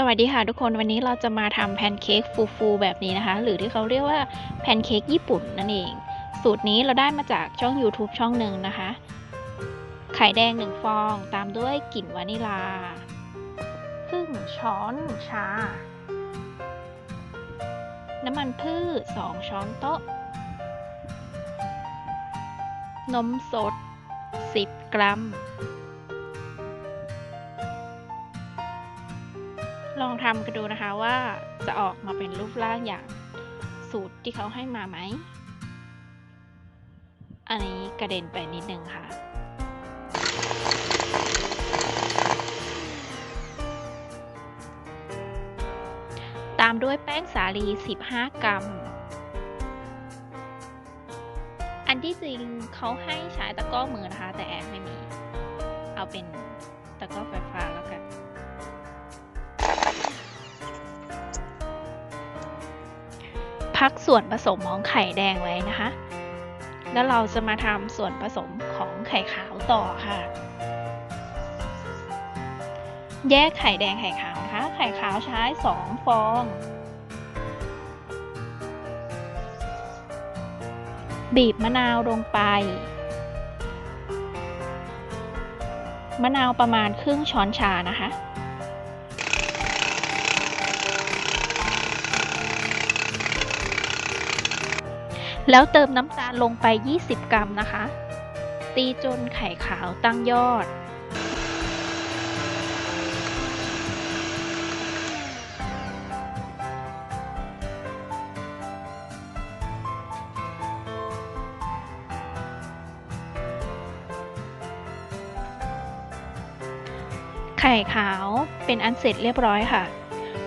สวัสดีค่ะทุกคนวันนี้เราจะมาทำแพนเค้กฟูๆแบบนี้นะคะ หรือที่เขาเรียกว่าแพนเค้กญี่ปุ่นนั่นเอง สูตรนี้เราได้มาจากช่อง YouTube ช่องหนึ่งนะคะ ไข่แดง1ฟองตามด้วยกลิ่นวานิลา ครึ่งช้อนชา น้ำมันพืช2ช้อนโต๊ะ นมสด 10 กรัม ทำกันดูนะคะว่าจะออกมาเป็นรูปร่างอย่างสูตรที่เขาให้มาไหม อันนี้กระเด็นไปนิดนึงค่ะ ตามด้วยแป้งสาลี 15 กรัม อันที่จริงเขาให้ใช้ตะกร้อมือนะคะ แต่แอนไม่มี เอาเป็นตะกร้อไฟฟ้า พักส่วนผสมของไข่แดงไว้นะคะ แล้วเราจะมาทำส่วนผสมของไข่ขาวต่อค่ะ แยกไข่แดงไข่ขาวนะคะ ไข่ขาวใช้ 2 ฟอง บีบมะนาวลงไป มะนาวประมาณครึ่งช้อนชานะคะ แล้วเติมน้ำตาลลงไป 20 กรัมนะคะ ตีจนไข่ขาวตั้งยอด ไข่ขาวเป็นอันเสร็จเรียบร้อยค่ะ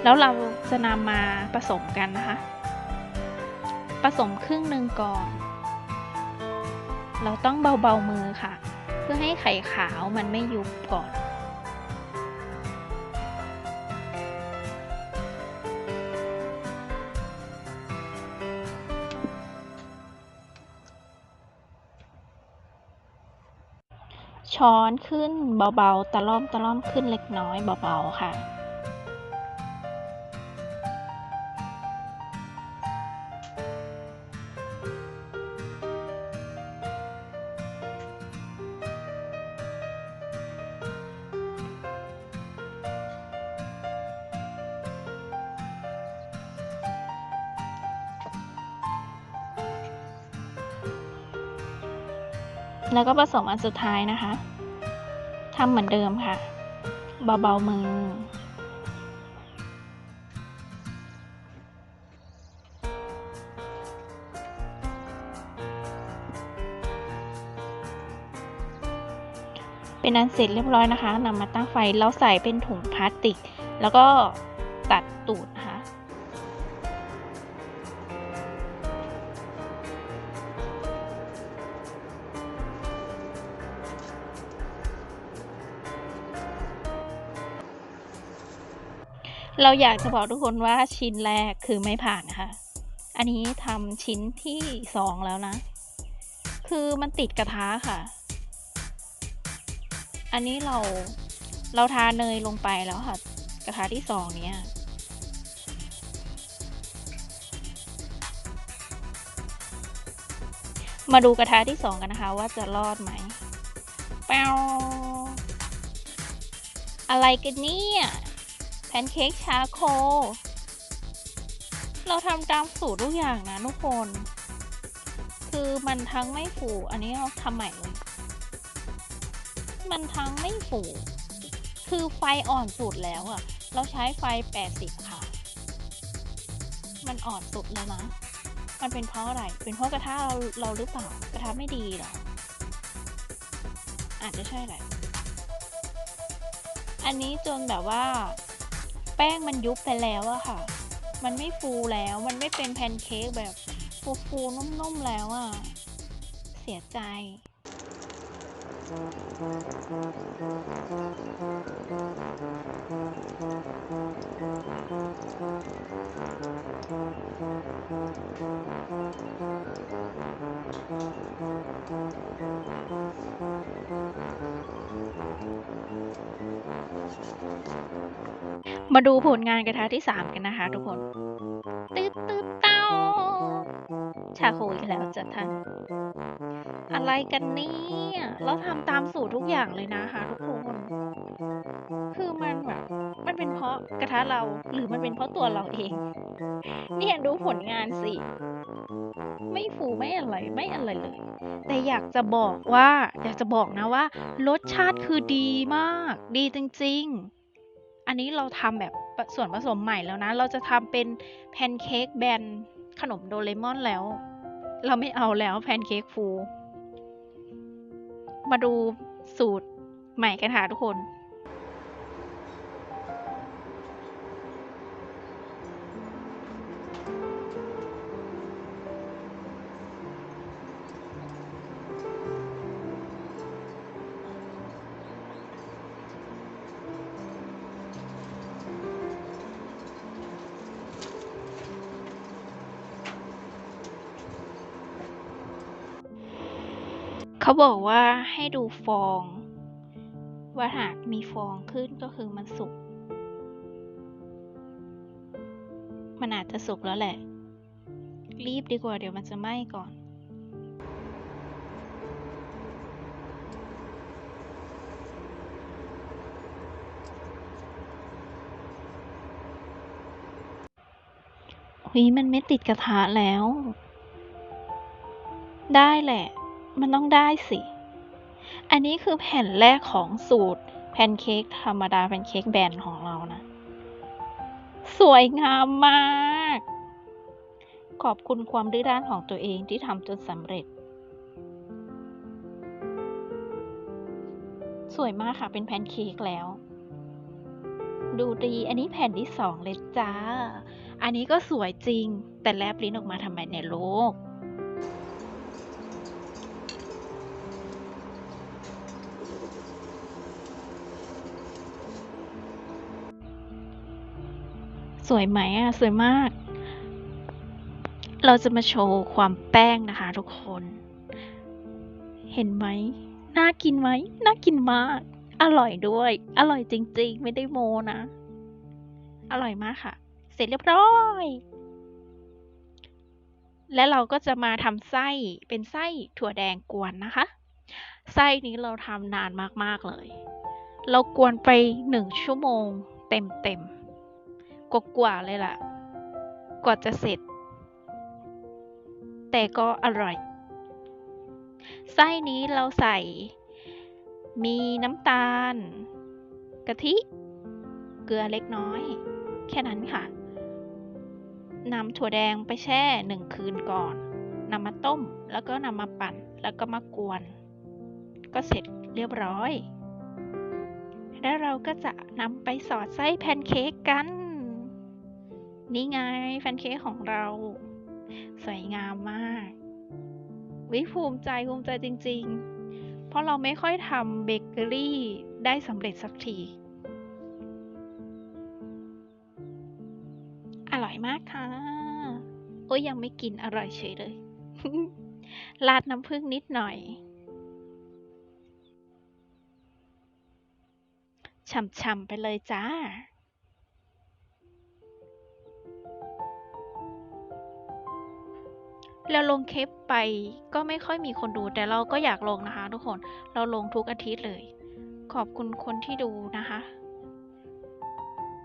แล้วเราจะนำมาผสมกันนะคะ ผสมครึ่งหนึ่งก่อน เราต้องเบาๆมือค่ะ เพื่อให้ไข่ขาวมันไม่ยุบก่อน ช้อนขึ้นเบาๆ ตะล่อมตะล่อมขึ้นเล็กน้อยเบาๆค่ะ แล้วก็ผสมอันสุดท้ายนะคะทำเหมือนเดิมค่ะ เบาๆมือ เป็นอันเสร็จเรียบร้อยนะคะนำมาตั้งไฟแล้วใส่เป็นถุงพลาสติก แล้วก็ เราอยากจะบอกทุกคนว่าชิ้นแรกคือไม่ผ่านนะคะอันนี้ทำชิ้นที่สองแล้วนะ คือมันติดกระทะค่ะ อันนี้เราเราทาเนยลงไปแล้วค่ะ กระทะที่สองเนี้ยมาดูกระทะที่สองกันนะคะ ว่าจะรอดไหมแปวอะไรกันเนี่ย แพนเค้กชาโค เราทำตามสูตรทุกอย่างนะทุกคน คือมันทั้งไม่ฟูอันนี้เราทำใหม่เลย มันทั้งไม่ฟูคือไฟอ่อนสุดแล้วอะเราใช้ไฟ 80 ค่ะ มันอ่อนสุดแล้วนะ มันเป็นเพราะอะไร เป็นเพราะกระทะเราเราหรือเปล่า กระทะไม่ดีหรอ อาจจะใช่แหละอันนี้จนแบบว่า ป้งมันยุบไปแล้วอะค่ะ มันไม่ฟูแล้ว มันไม่เป็นแพนเค้กแบบฟูฟูๆนุ่มๆแล้วอะเสียใจ มาดูผลงานกระทะที่ 3 กันนะคะ ทุกคนตืดตืดเต้าชาโคอีกแล้วจ้ะท่าน อะไรกันเนี่ยเราทำตามสูตรทุกอย่างเลยนะคะทุกคน คือมันแบบ มันเป็นเพราะกระทะเราหรือมันเป็นเพราะตัวเราเอง เนี่ยดูผลงานสิ ไม่ฟูไม่อะไรไม่อะไรเลย แต่อยากจะบอกว่า อยากจะบอกนะว่า รสชาติคือดีมาก ดีจริง ๆ อันนี้เราทำแบบส่วนผสมใหม่แล้วนะ เราจะทำเป็นแพนเค้กแบนขนมโดเรมอนแล้ว เราไม่เอาแล้วแพนเค้กฟู มาดูสูตรใหม่กันค่ะทุกคน เขาบอกว่าให้ดูฟอง ว่าหากมีฟองขึ้นก็คือมันสุก มันอาจจะสุกแล้วแหละ รีบดีกว่าเดี๋ยวมันจะไหม้ก่อนหุยมันไม่ติดกระทะแล้ว ได้แหละ มันต้องได้สิ อันนี้คือแผ่นแรกของสูตรแพนเค้กธรรมดาแพนเค้กแบนของเรานะ สวยงามมาก ขอบคุณความดื้อด้านของตัวเองที่ทำจนสำเร็จ สวยมากค่ะเป็นแพนเค้กแล้ว ดูดี อันนี้แผ่นที่สองเลยจ้า อันนี้ก็สวยจริง แต่แลบลิ้นออกมาทำไมเนี่ยลูก วยไหมอะ สวยมาก เราจะมาโชว์ความแป้งนะคะทุกคน เห็นไหม น่ากินไหม น่ากินมาก อร่อยด้วย อร่อยจริง ๆ ไม่ได้โมนะ อร่อยมากค่ะ เสร็จเรียบร้อย และเราก็จะมาทำไส้ เป็นไส้ถั่วแดงกวนนะคะ ไส้นี้เราทำนานมากๆเลย เรากวนไปหนึ่งชั่วโมงเต็มๆ กว่าๆเลยล่ะ กว่าจะเสร็จ แต่ก็อร่อย ไส้นี้เราใส่ มีน้ำตาล กะทิ เกลือเล็กน้อย แค่นั้นค่ะนำถั่วแดงไปแช่หนึ่งคืนก่อนนำมาต้มแล้วก็นำมาปั่นแล้วก็มากวน ก็เสร็จเรียบร้อย แล้วเราก็จะนำไปสอดไส้แพนเค้กกัน นี่ไงแพนเค้กของเรา สวยงามมาก วิภูมิใจภูมิใจจริง ๆ เพราะเราไม่ค่อยทำเบเกอรี่ได้สำเร็จสักที อร่อยมากค่ะ โอ้ยยังไม่กินอร่อยเฉยเลยราดน้ำผึ้งนิดหน่อยฉ่ำๆไปเลยจ้า เราลงคลิปไปก็ไม่ค่อยมีคนดูแต่เราก็อยากลงนะคะทุกคนเราลงทุกอาทิตย์เลย ขอบคุณคนที่ดูนะคะ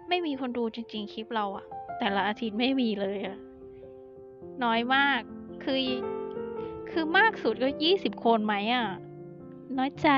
ไม่มีคนดูจริง ๆ คลิปเราอะแต่ละอาทิตย์ไม่มีเลยอะน้อยมากคือคือมากสุดก็ยี่สิบคนไหมอะน้อยใจ